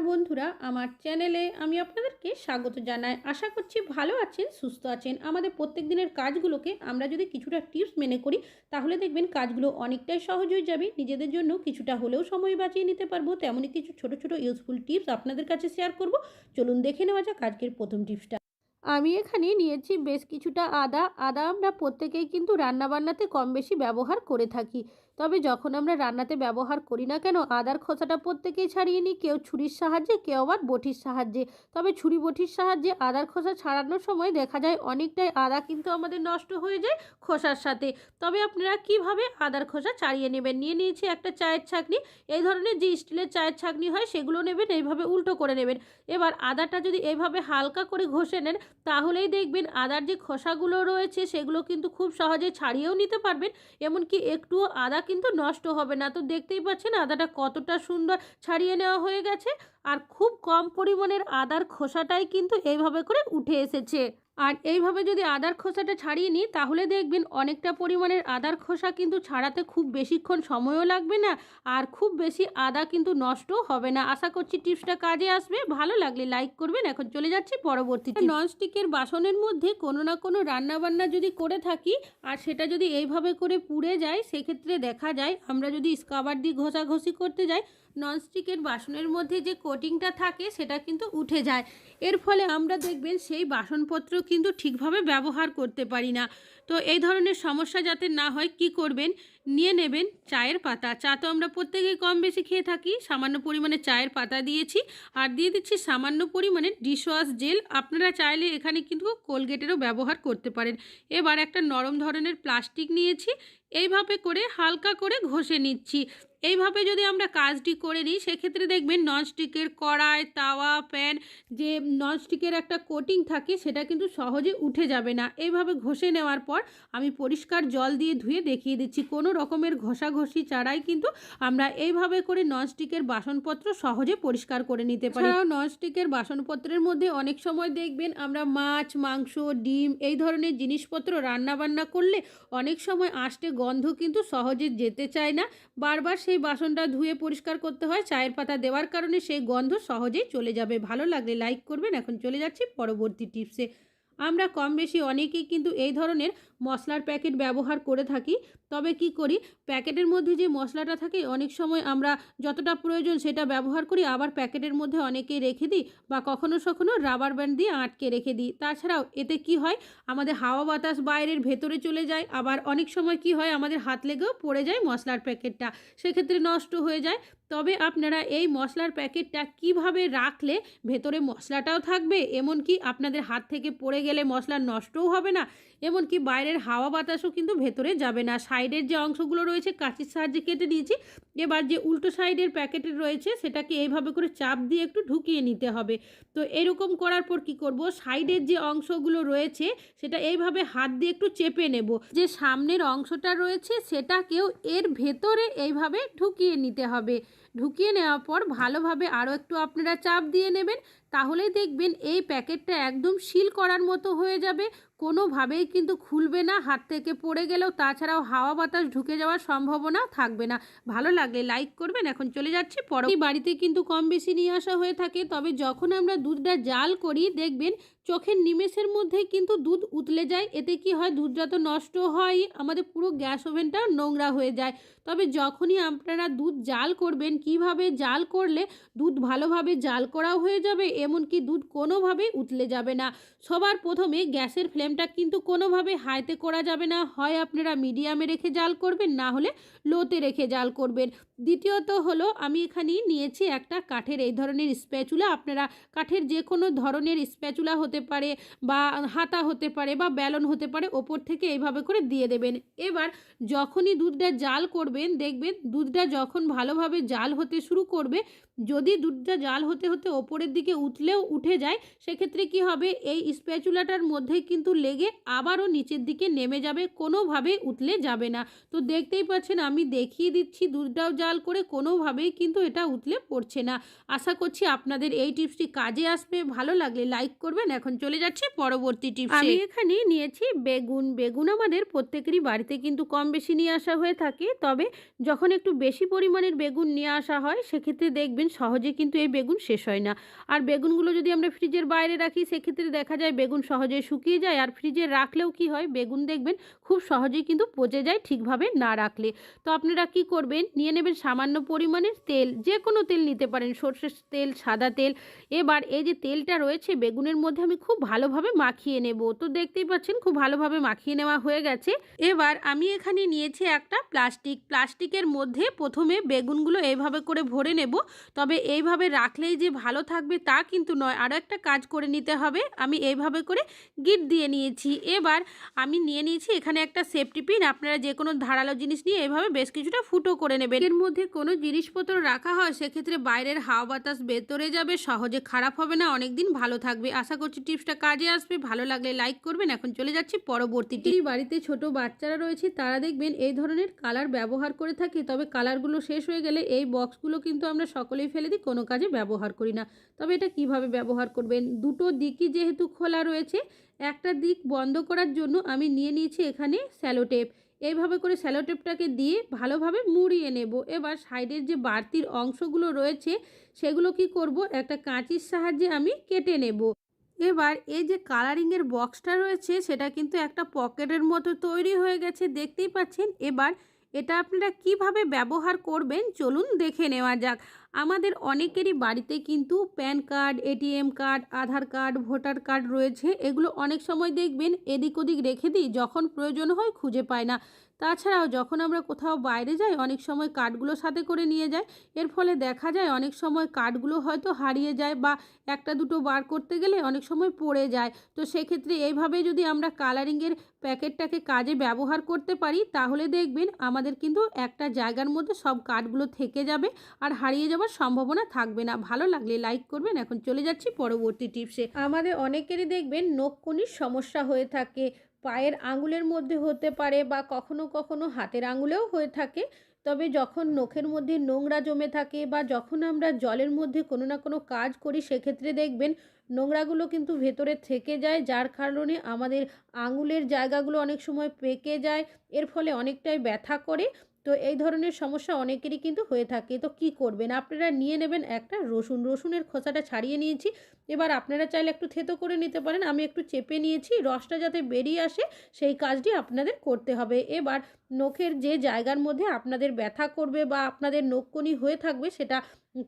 নমস্কার বন্ধুরা, আমার চ্যানেলে আমি আপনাদেরকে স্বাগত জানাই। আশা করছি ভালো আছেন, সুস্থ আছেন। আমাদের প্রত্যেক দিনের কাজগুলোকে আমরা যদি কিছুটা টিপস মেনে করি, তাহলে দেখবেন কাজগুলো অনেকটাই সহজ হয়ে যাবে। নিজেদের জন্য কিছুটা হলেও সময় বাঁচিয়ে নিতে পারব। তেমনই কিছু ছোট ছোট ইউজফুল টিপস আপনাদের কাছে শেয়ার করব। চলুন দেখে নেওয়া যাক আজকের প্রথম টিপসটা আমি এখানে নিয়েছি বেশ কিছুটা আদা। আদা আমরা প্রত্যেকেই কিন্তু রান্নাবান্নাতে কম বেশি ব্যবহার করে থাকি। তবে যখন আমরা রান্নাতে ব্যবহার করি না কেন, আদার খোসাটা প্রত্যেকেই ছাড়িয়ে নিই। কেউ ছুরির সাহায্যে, কেউ আবার বটির সাহায্যে। তবে ছুরি, বটির সাহায্যে আদার খোসা ছাড়ানোর সময় দেখা যায় অনেকটাই আদা কিন্তু আমাদের নষ্ট হয়ে যায় খোসার সাথে। তবে আপনারা কীভাবে আদার খোসা ছাড়িয়ে নেবেন? নিয়ে নিয়েছি একটা চায়ের ছাঁকনি। এই ধরনের যে স্টিলের চায়ের ছাঁকনি হয়, সেগুলো নেবেন, এইভাবে উল্টো করে নেবেন। এবার আদাটা যদি এইভাবে হালকা করে ঘষে নেন, তাহলেই দেখবেন আদার যে খোসাগুলো রয়েছে, সেগুলো কিন্তু খুব সহজে ছাড়িয়েও নিতে পারবেন। এমনকি একটুও আদা কিন্তু নষ্ট হবে না। তো দেখতেই পাচ্ছেন আদাটা কতটা সুন্দর ছাড়িয়ে নেওয়া হয়ে গেছে। আর খুব কম পরিমাণের আদার খোসাটাই কিন্তু এইভাবে করে উঠে এসেছে। আর এইভাবে যদি আদার খোসাটা ছাড়িয়ে নিই, তাহলে দেখবেন অনেকটা পরিমাণের আদার খোসা কিন্তু ছাড়াতে খুব বেশিক্ষণ সময়ও লাগবে না আর খুব বেশি আদা কিন্তু নষ্টও হবে না। আশা করছি টিপসটা কাজে আসবে। ভালো লাগলে লাইক করবেন। এখন চলে যাচ্ছি পরবর্তী ননস্টিকের বাসনের মধ্যে কোনো না কোনো রান্নাবান্না যদি করে থাকি আর সেটা যদি এইভাবে করে পুড়ে যায়, সেক্ষেত্রে দেখা যায় আমরা যদি স্কাবার দিয়ে ঘষাঘষি করতে যাই ননস্টিকের বাসনের মধ্যে যে কোটিংটা থাকে, সেটা কিন্তু উঠে যায়। এর ফলে আমরা দেখবেন সেই বাসনপত্র কিন্তু ঠিকভাবে ব্যবহার করতে পারি না। তো এই ধরনের সমস্যা যাতে না হয়, কি করবেন? নিয়ে নেবেন চায়ের পাতা। চা তো আমরা প্রত্যেকেই কম বেশি খেয়ে থাকি। সামান্য পরিমাণে চায়ের পাতা দিয়েছি। আর দিয়ে দিচ্ছি সামান্য পরিমাণে ডিশওয়াশ জেল। আপনারা চাইলে এখানে কিন্তু কোলগেটেরও ব্যবহার করতে পারেন। এবার একটা নরম ধরনের প্লাস্টিক নিয়েছি। এইভাবে করে হালকা করে ঘষে নিচ্ছি। এইভাবে যদি আমরা কাজটি করে নিই, সেক্ষেত্রে দেখবেন ননস্টিকের কড়াই, তাওয়া, প্যান যে ননস্টিকের একটা কোটিং থাকে, সেটা কিন্তু সহজে উঠে যাবে না। এইভাবে ঘষে নেওয়ার পর আমি পরিষ্কার জল দিয়ে ধুয়ে দেখিয়ে দিচ্ছি। কোনো রকমের ঘষাঘষি ছাড়াই কিন্তু আমরা এইভাবে করে ননস্টিকের বাসনপত্র সহজে পরিষ্কার করে নিতে পারি। ননস্টিকের বাসনপত্রের মধ্যে অনেক সময় দেখবেন আমরা মাছ, মাংস, ডিম এই ধরনের জিনিসপত্র রান্না বান্না করলে অনেক সময় আষ্টে গন্ধ কিন্তু সহজে যেতে চায় না। বারবার সেই বাসনটা ধুয়ে পরিষ্কার করতে হয়। চায়ের পাতা দেওয়ার কারণে সেই গন্ধ সহজেই চলে যাবে। ভালো লাগলে লাইক করবেন। এখন চলে যাচ্ছি পরবর্তী টিপসে আমরা কম বেশি অনেকেই কিন্তু এই ধরনের মশলার প্যাকেট ব্যবহার করে থাকি। তবে কি করি, প্যাকেটের মধ্যে যে মশলাটা থাকে, অনেক সময় আমরা যতটা প্রয়োজন সেটা ব্যবহার করি, আবার প্যাকেটের মধ্যে অনেকেই রেখে দিই বা কখনো কখনো রাবার ব্যান্ড দিয়ে আটকে রেখে দিই। তাছাড়াও এতে কি হয়, আমাদের হাওয়া বাতাস বাইরের ভেতরে চলে যায়, আবার অনেক সময় কি হয়, আমাদের হাত লেগেও পড়ে যায় মশলার প্যাকেটটা, সেক্ষেত্রে নষ্ট হয়ে যায়। তবে আপনারা এই মশলার প্যাকেটটা কীভাবে রাখলে ভেতরে মশলাটাও থাকবে, এমনকি আপনাদের হাত থেকে পড়ে গেলে মশলা নষ্টও হবে না এমনকি বাইরের হাওয়া বাতাসও কিন্তু ভেতরে যাবে না। সাইডের যে অংশগুলো রয়েছে, কাঁচির সাহায্যে কেটে নিয়েছি। এবার যে উল্টো সাইডের প্যাকেটের রয়েছে, সেটাকে এইভাবে করে চাপ দিয়ে একটু ঢুকিয়ে নিতে হবে। তো এরকম করার পর কি করব? সাইডের যে অংশগুলো রয়েছে, সেটা এইভাবে হাত দিয়ে একটু চেপে নেব। যে সামনের অংশটা রয়েছে, সেটাকেও এর ভেতরে এইভাবে ঢুকিয়ে নিতে হবে। ঢুকিয়ে নেওয়ার পর ভালোভাবে আরও একটু আপনারা চাপ দিয়ে নেবেন, তাহলেই দেখবেন এই প্যাকেটটা একদম সিল করার মতো হয়ে যাবে। কোনোভাবেই কিন্তু খুলবে না, হাত থেকে পড়ে গেলেও তাছাড়াও হাওয়া বাতাস ঢুকে যাওয়ার সম্ভাবনা থাকবে না। ভালো লাগলে লাইক করবেন। এখন চলে যাচ্ছি পরবর্তী বাড়িতে কিন্তু কম বেশি নিয়ে আসা হয়ে থাকে। তবে যখন আমরা দুধটা জাল করি, দেখবেন চোখের নিমেষের মধ্যে কিন্তু দুধ উতলে যায়। এতে কি হয়? দুধটা তো নষ্ট হয়। আমাদের পুরো গ্যাস ওভেনটা নোংরা হয়ে যায়। তবে যখনই আপনারা দুধ জাল করবেন, কীভাবে জাল করলে দুধ ভালোভাবে জাল করাও হয়ে যাবে, এমনকি দুধ কোনোভাবেই উতলে যাবে না। সবার প্রথমে গ্যাসের ফ্লেমটা কিন্তু কোনোভাবে হাইতে করা যাবে না। হয় আপনারা মিডিয়ামে রেখে জাল করবেন, না হলে লোতে রেখে জাল করবেন। দ্বিতীয়ত হলো, আমি এখানে নিয়েছি একটা কাঠের, এই ধরনের স্প্যাচুলা। আপনারা কাঠের যে কোনো ধরনের স্প্যাচুলা হতে পারে বা হাতা হতে পারে বা ব্যালন হতে পারে, ওপর থেকে এইভাবে করে দিয়ে দেবেন। এবার যখনই দুধটা জাল করবেন, দেখবেন দুধটা যখন ভালোভাবে জাল হতে শুরু করবে, যদি দুধটা জাল হতে হতে ওপরের দিকে উঠলেও উঠে যায়, সেক্ষেত্রে কি হবে? এই স্প্যাচুলাটার মধ্যে কিন্তু লেগে আবারও নিচের দিকে নেমে যাবে, কোনোভাবেই উঠলে যাবে না। তো দেখতেই পাচ্ছেন, আমি দেখিয়ে দিচ্ছি দুধটাও জাল করে, কোনোভাবেই কিন্তু এটা উঠলে পড়ছে না। আশা করছি আপনাদের এই টিপসটি কাজে আসবে। ভালো লাগলে লাইক করবেন এখন চলে যাচ্ছি পরবর্তী টিপস। আমি এখানে নিয়েছি বেগুন। বেগুন আমাদের প্রত্যেকেরই বাড়িতে কিন্তু কম বেশি নিয়ে আসা হয়ে থাকে। তবে যখন একটু বেশি পরিমাণের বেগুন নিয়ে আসা হয়, সেক্ষেত্রে দেখবেন সহজে কিন্তু এই বেগুন শেষ হয় না। আর বেগুনগুলো যদি আমরা ফ্রিজের বাইরে রাখি, সেক্ষেত্রে দেখা যায় বেগুন সহজে শুকিয়ে যায়। আর ফ্রিজে রাখলেও কি হয়, বেগুন দেখবেন খুব সহজেই কিন্তু পচে যায় ঠিকভাবে না রাখলে। তো আপনারা কি করবেন? নিয়ে নেবেন সামান্য পরিমাণের তেল। যে কোনো তেল নিতে পারেন। সর্ষের তেল, সাদা তেল। এবার এই যে তেলটা রয়েছে বেগুনের মধ্যে আমি খুব ভালোভাবে মাখিয়ে নেব। তো দেখতেই পাচ্ছেন, খুব ভালোভাবে মাখিয়ে নেওয়া হয়ে গেছে। এবার আমি এখানে নিয়েছি একটা প্লাস্টিক। প্লাস্টিকের মধ্যে প্রথমে বেগুনগুলো এইভাবে করে ভরে নেব। তবে এইভাবে রাখলেই যে ভালো থাকবে তা কিন্তু নয়, আরও একটা কাজ করে নিতে হবে। আমি এইভাবে করে গিট দিয়ে নিয়েছি। এবার আমি নিয়ে নিয়েছি এখানে একটা সেফটি পিন। আপনারা যে কোনো ধারালো জিনিস নিয়ে এইভাবে বেশ কিছুটা ফুটো করে নেবেন। এর মধ্যে কোনো জিনিসপত্র রাখা হয়, সেক্ষেত্রে বাইরের হাওয়া বাতাস ভেতরে যাবে, সহজে খারাপ হবে না অনেক দিন ভালো থাকবে। আশা করছি টিপসটা কাজে আসবে, ভালো লাগলে লাইক করবেন। এখন চলে যাচ্ছি পরবর্তীটি বাড়িতে ছোট বাচ্চারা রয়েছে, তারা দেখবেন এই ধরনের কালার ব্যবহার করে থাকি, তবে কালারগুলো শেষ হয়ে গেলে এই বক্সগুলো কিন্তু আমরা সকলেই ফেলে দিই, কোনো কাজে ব্যবহার করি না। তবে এটা কীভাবে ব্যবহার করবেন? দুটো দিকই যেহেতু খোলা রয়েছে, একটা দিক বন্ধ করার জন্য আমি নিয়ে নিয়েছি এখানে স্যালোটেপ এইভাবে করে স্যালোটেপটাকে দিয়ে ভালোভাবে মুড়িয়ে নেব। এবার সাইডের যে বাড়তির অংশগুলো রয়েছে, সেগুলো কি করব? একটা কাঁচির সাহায্যে আমি কেটে নেব। এবার এই যে কালারিংয়ের বক্সটা রয়েছে, সেটা কিন্তু একটা পকেটের মতো তৈরি হয়ে গেছে, দেখতেই পাচ্ছেন? এবার এটা আপনারা কীভাবে ব্যবহার করবেন? চলুন দেখে নেওয়া যাক। আমাদের অনেকেরই বাড়িতে কিন্তু PAN card ATM card Aadhaar card voter card রয়েছে। এগুলো অনেক সময় দেখবেন এদিক ওদিক রেখে দিই, যখন প্রয়োজন হয় খুঁজে পায় না। তাছাড়াও যখন আমরা কোথাও বাইরে যাই, অনেক সময় কার্ডগুলো সাথে করে নিয়ে যাই। এর ফলে দেখা যায় অনেক সময় কার্ডগুলো হয়তো হারিয়ে যায় বা একটা দুটো বার করতে গেলে অনেক সময় পড়ে যায়। তো সেক্ষেত্রে এইভাবে যদি আমরা কালারিংয়ের প্যাকেটটাকে কাজে ব্যবহার করতে পারি, তাহলে দেখবেন আমাদের কিন্তু একটা জায়গার মধ্যে সব কার্ডগুলো থেকে যাবে আর হারিয়ে যাওয়ার সম্ভাবনা থাকবে না। ভালো লাগলে লাইক করবেন। এখন চলে যাচ্ছি পরবর্তী টিপসে। আমাদের অনেকেরই দেখবেন নখকনির সমস্যা হয়ে থাকে পায়ের আঙুলের মধ্যে হতে পারে বা কখনো কখনো হাতের আঙুলেও হয়ে থাকে। তবে যখন নখের মধ্যে নোংরা জমে থাকে বা যখন আমরা জলের মধ্যে কোনো না কোনো কাজ করি, সেক্ষেত্রে দেখবেন নোংরাগুলো কিন্তু ভেতরে থেকে যায়, যার কারণে আমাদের আঙুলের জায়গাগুলো অনেক সময় পেকে যায়। এর ফলে অনেকটাই ব্যথা করে। তো এই ধরনের সমস্যা অনেকেরই কিন্তু হয়ে থাকে। তো কি করবেন? আপনারা নিয়ে নেবেন একটা রসুন। রসুনের খোসাটা ছাড়িয়ে নিয়েছি। এবার আপনারা চাইলে একটু থেতো করে নিতে পারেন। আমি একটু চেপে নিয়েছি। রসটা যাতে বেরিয়ে আসে, সেই কাজটি আপনাদের করতে হবে। এবার নখের যে জায়গার মধ্যে আপনাদের ব্যথা করবে বা আপনাদের নখকনি হয়ে থাকবে, সেটা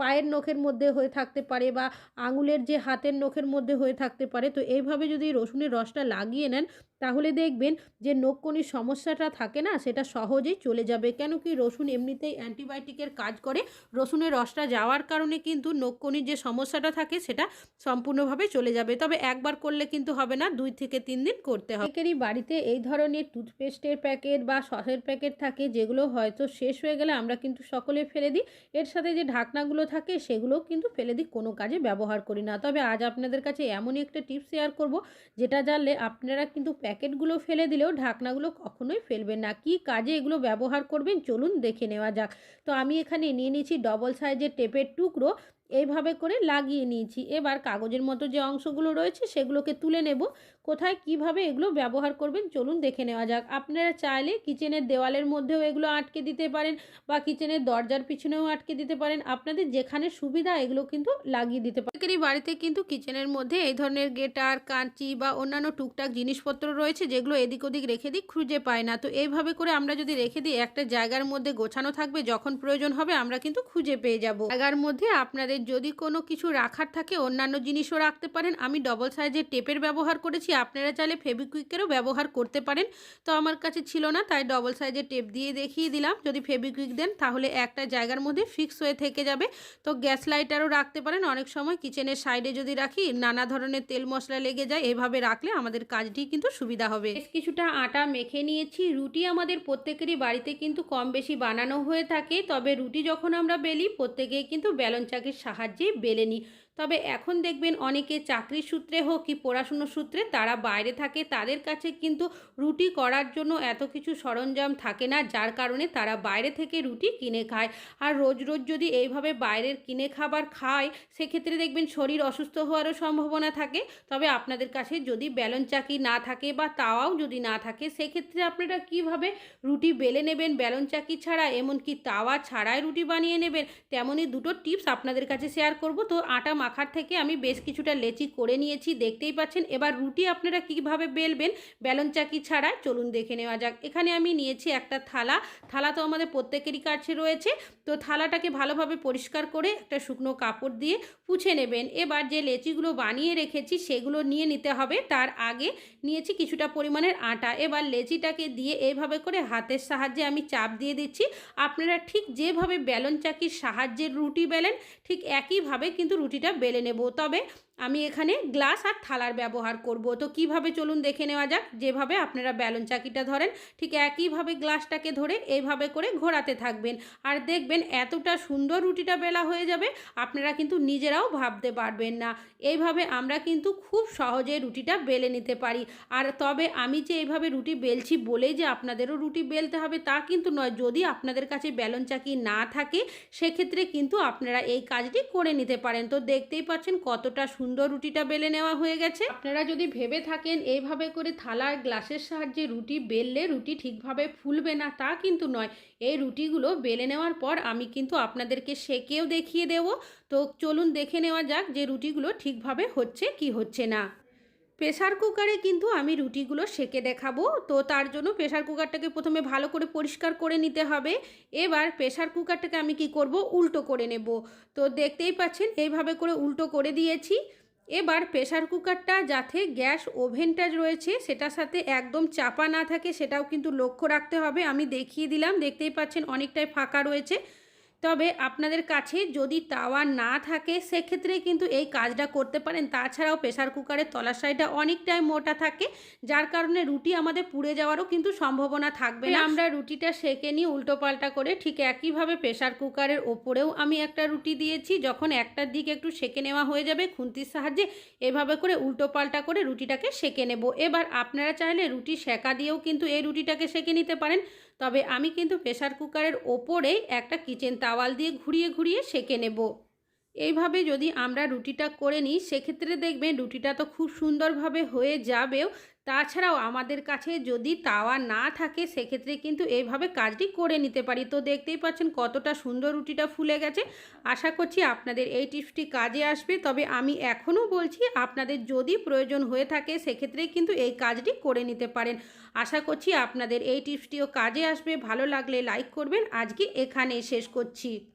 পায়ের নখের মধ্যে হয়ে থাকতে পারে বা আঙুলের যে হাতের নখের মধ্যে হয়ে থাকতে পারে। তো এইভাবে যদি রসুনের রসটা লাগিয়ে নেন, তাহলে দেখবেন যে নখকনির সমস্যাটা থাকে না, সেটা সহজেই চলে যাবে। কেন কি রসুন এমনিতেই অ্যান্টিবায়োটিকের কাজ করে। রসুনের রসটা যাওয়ার কারণে কিন্তু নখকনির যে সমস্যাটা থাকে, সেটা সম্পূর্ণভাবে চলে যাবে। তবে একবার করলে কিন্তু হবে না, দুই থেকে তিন দিন করতে হবে। অনেকেরই বাড়িতে এই ধরনের টুথপেস্টের প্যাকেট বা সসের প্যাকেট থাকে, যেগুলো হয়তো শেষ হয়ে গেলে আমরা কিন্তু সকলে ফেলে দিই। এর সাথে যে ঢাকনাগুলো থাকে, সেগুলোও কিন্তু ফেলে দিই, কোনো কাজে ব্যবহার করি না। তবে আজ আপনাদের কাছে এমনই একটা টিপস শেয়ার করব, যেটা জানলে আপনারা কিন্তু প্যাকেটগুলো ফেলে দিলেও ঢাকনাগুলো কখনোই ফেলবেন না। কি কাজে এগুলো ব্যবহার করবেন, চলুন দেখে নেওয়া যাক। তো আমি এখানে নিয়ে নিয়েছি ডবল সাইজের টেপের টুকরো। এইভাবে করে লাগিয়ে নিয়েছি। এবার কাগজের মতো যে অংশগুলো রয়েছে সেগুলোকে তুলে নেব। কোথায় কীভাবে এগুলো ব্যবহার করবেন চলুন দেখে নেওয়া যাক। আপনারা চাইলে কিচেনের দেওয়ালের মধ্যেও এগুলো আটকে দিতে পারেন বা কিচেনের দরজার পিছনেও আটকে দিতে পারেন। আপনাদের যেখানে সুবিধা এগুলো কিন্তু লাগিয়ে দিতে পারেন। অনেকেরই বাড়িতে কিন্তু কিচেনের মধ্যে এই ধরনের গেটার, কাঁচি বা অন্যান্য টুকটাক জিনিসপত্র রয়েছে যেগুলো এদিক ওদিক রেখে দিই, খুঁজে পায় না। তো এইভাবে করে আমরা যদি রেখে দিই, একটা জায়গার মধ্যে গোছানো থাকবে, যখন প্রয়োজন হবে আমরা কিন্তু খুঁজে পেয়ে যাব। জায়গার মধ্যে আপনাদের যদি কোনো কিছু রাখার থাকে, অন্যান্য জিনিসও রাখতে পারেন। আমি ডবল সাইজের টেপের ব্যবহার করেছি। আপনারা চাইলে ফেবিকুইকেরও ব্যবহার করতে পারেন। তো আমার কাছে ছিল না, তাই ডবল সাইজের টেপ দিয়ে দেখিয়ে দিলাম। যদি ফেবিকুইক দেন, তাহলে একটা জায়গার মধ্যে ফিক্স হয়ে থেকে যাবে। তো গ্যাস লাইটারও রাখতে পারেন। অনেক সময় কিচেনের সাইডে যদি রাখি, নানা ধরনের তেল মশলা লেগে যায়। এভাবে রাখলে আমাদের কাজটি কিন্তু সুবিধা হবে। বেশ কিছুটা আটা মেখে নিয়েছি। রুটি আমাদের প্রত্যেকেরই বাড়িতে কিন্তু কম বেশি বানানো হয়ে থাকে। তবে রুটি যখন আমরা বেলি, প্রত্যেকেই কিন্তু ব্যালন চাকির সাহায্যেই বেলে নিই তবে এখন দেখবেন অনেকে চাকরির সূত্রে হোক কি পড়াশুনোর সূত্রে তারা বাইরে থাকে, তাদের কাছে কিন্তু রুটি করার জন্য এত কিছু সরঞ্জাম থাকে না, যার কারণে তারা বাইরে থেকে রুটি কিনে খায়। আর রোজ রোজ যদি এইভাবে বাইরের কিনে খাবার খায়, সেক্ষেত্রে দেখবেন শরীর অসুস্থ হওয়ারও সম্ভাবনা থাকে। তবে আপনাদের কাছে যদি ব্যালন চাকি না থাকে বা তাওয়াও যদি না থাকে, সেক্ষেত্রে আপনারা কীভাবে রুটি বেলে নেবেন? ব্যালন চাকি ছাড়া, এমনকি তাওয়া ছাড়াই রুটি বানিয়ে নেবেন? তেমনই দুটো টিপস আপনাদের কাছে শেয়ার করব। তো আটা মাখার থেকে আমি বেশ কিছুটা লেচি করে নিয়েছি, দেখতেই পাচ্ছেন। এবার রুটি আপনারা কীভাবে বেলবেন, ব্যালন চাকি ছাড়া চলুন দেখে নেওয়া যাক। এখানে আমি নিয়েছি একটা থালা থালা তো আমাদের প্রত্যেকেরই কাছে রয়েছে। তো থালাটাকে ভালোভাবে পরিষ্কার করে একটা শুকনো কাপড় দিয়ে পুছে নেবেন। এবার যে লেচিগুলো বানিয়ে রেখেছি, সেগুলো নিয়ে নিতে হবে। তার আগে নিয়েছি কিছুটা পরিমাণের আটা। এবার লেচিটাকে দিয়ে এইভাবে করে হাতের সাহায্যে আমি চাপ দিয়ে দিচ্ছি। আপনারা ঠিক যেভাবে ব্যালন চাকির সাহায্যে রুটি বেলেন, ঠিক একইভাবে কিন্তু রুটিটা বেলে নেব। তবে আমি এখানে গ্লাস আর থালার ব্যবহার করব। তো কীভাবে চলুন দেখে নেওয়া যাক? যেভাবে আপনারা ব্যালন চাকিটা ধরেন, ঠিক একইভাবে গ্লাসটাকে ধরে এইভাবে করে ঘোরাতে থাকবেন। আর দেখবেন এতটা সুন্দর রুটিটা বেলা হয়ে যাবে, আপনারা কিন্তু নিজেরাও ভাবতে পারবেন না। এইভাবে আমরা কিন্তু খুব সহজে রুটিটা বেলে নিতে পারি। আর তবে আমি যে এইভাবে রুটি বেলছি বলেই যে আপনাদেরও রুটি বেলতে হবে, তা কিন্তু নয়। যদি আপনাদের কাছে ব্যালন চাকি না থাকে, সেক্ষেত্রে কিন্তু আপনারা এই কাজটি করে নিতে পারেন। তো দেখতেই পাচ্ছেন কতটা সুন্দর রুটিটা বেলে নেওয়া হয়ে গেছে। আপনারা যদি ভেবে থাকেন এইভাবে করে থালা গ্লাসের সাহায্যে রুটি বেললে রুটি ঠিকভাবে ফুলবে না, তা কিন্তু নয়। এই রুটিগুলো বেলে নেওয়ার পর আমি কিন্তু আপনাদেরকে সেকেও দেখিয়ে দেব। তো চলুন দেখে নেওয়া যাক যে রুটিগুলো ঠিকভাবে হচ্ছে কি হচ্ছে না। প্রেশার কুকারে কিন্তু আমি রুটিগুলো সেকে দেখাবো। তো তার জন্য প্রেশার কুকারটাকে প্রথমে ভালো করে পরিষ্কার করে নিতে হবে। এবার প্রেশার কুকারটাকে আমি কি করব? উল্টো করে নেব। তো দেখতেই পাচ্ছেন, এইভাবে করে উল্টো করে দিয়েছি। এবার প্রেশার কুকারটা যাতে গ্যাস ওভেনটা রয়েছে, সেটার সাথে একদম চাপা না থাকে, সেটাও কিন্তু লক্ষ্য রাখতে হবে। আমি দেখিয়ে দিলাম, দেখতেই পাচ্ছেন অনেকটাই ফাঁকা রয়েছে। তবে আপনাদের কাছে যদি তাওয়া না থাকে, সেক্ষেত্রে কিন্তু এই কাজটা করতে পারেন। তাছাড়াও প্রেশার কুকারের তলার সাইডটা অনেকটাই মোটা থাকে, যার কারণে রুটি আমাদের পুড়ে যাওয়ারও কিন্তু সম্ভাবনা থাকবে না। আমরা রুটিটা সেকে নিই উল্টো পাল্টা করে ঠিক একইভাবে প্রেশার কুকারের ওপরেও আমি একটা রুটি দিয়েছি। যখন একটার দিকে একটু সেকে নেওয়া হয়ে যাবে খুন্তির সাহায্যে, এভাবে করে উল্টো পাল্টা করে রুটিটাকে সেকে নেব। এবার আপনারা চাইলে রুটি সেকা দিয়েও কিন্তু এই রুটিটাকে সেকে নিতে পারেন। তবে আমি কিন্তু প্রেশার কুকারের ওপরেই একটা কিচেন তাওয়াল দিয়ে ঘুরিয়ে ঘুরিয়ে সেঁকে নেব। এইভাবে যদি আমরা রুটিটা করে নিই, সেক্ষেত্রে দেখবেন রুটিটা তো খুব সুন্দরভাবে হয়ে যাবেও। তাছাড়াও আমাদের কাছে যদি তাওয়া না থাকে, সেক্ষেত্রে কিন্তু এইভাবে কাজটি করে নিতে পারি। তো দেখতেই পাচ্ছেন কতটা সুন্দর রুটিটা ফুলে গেছে। আশা করছি আপনাদের এই টিপসটি কাজে আসবে। তবে আমি এখনও বলছি, আপনাদের যদি প্রয়োজন হয়ে থাকে, সেক্ষেত্রে কিন্তু এই কাজটি করে নিতে পারেন। আশা করছি আপনাদের এই টিপসটিও কাজে আসবে। ভালো লাগলে লাইক করবেন। আজকে এখানে শেষ করছি।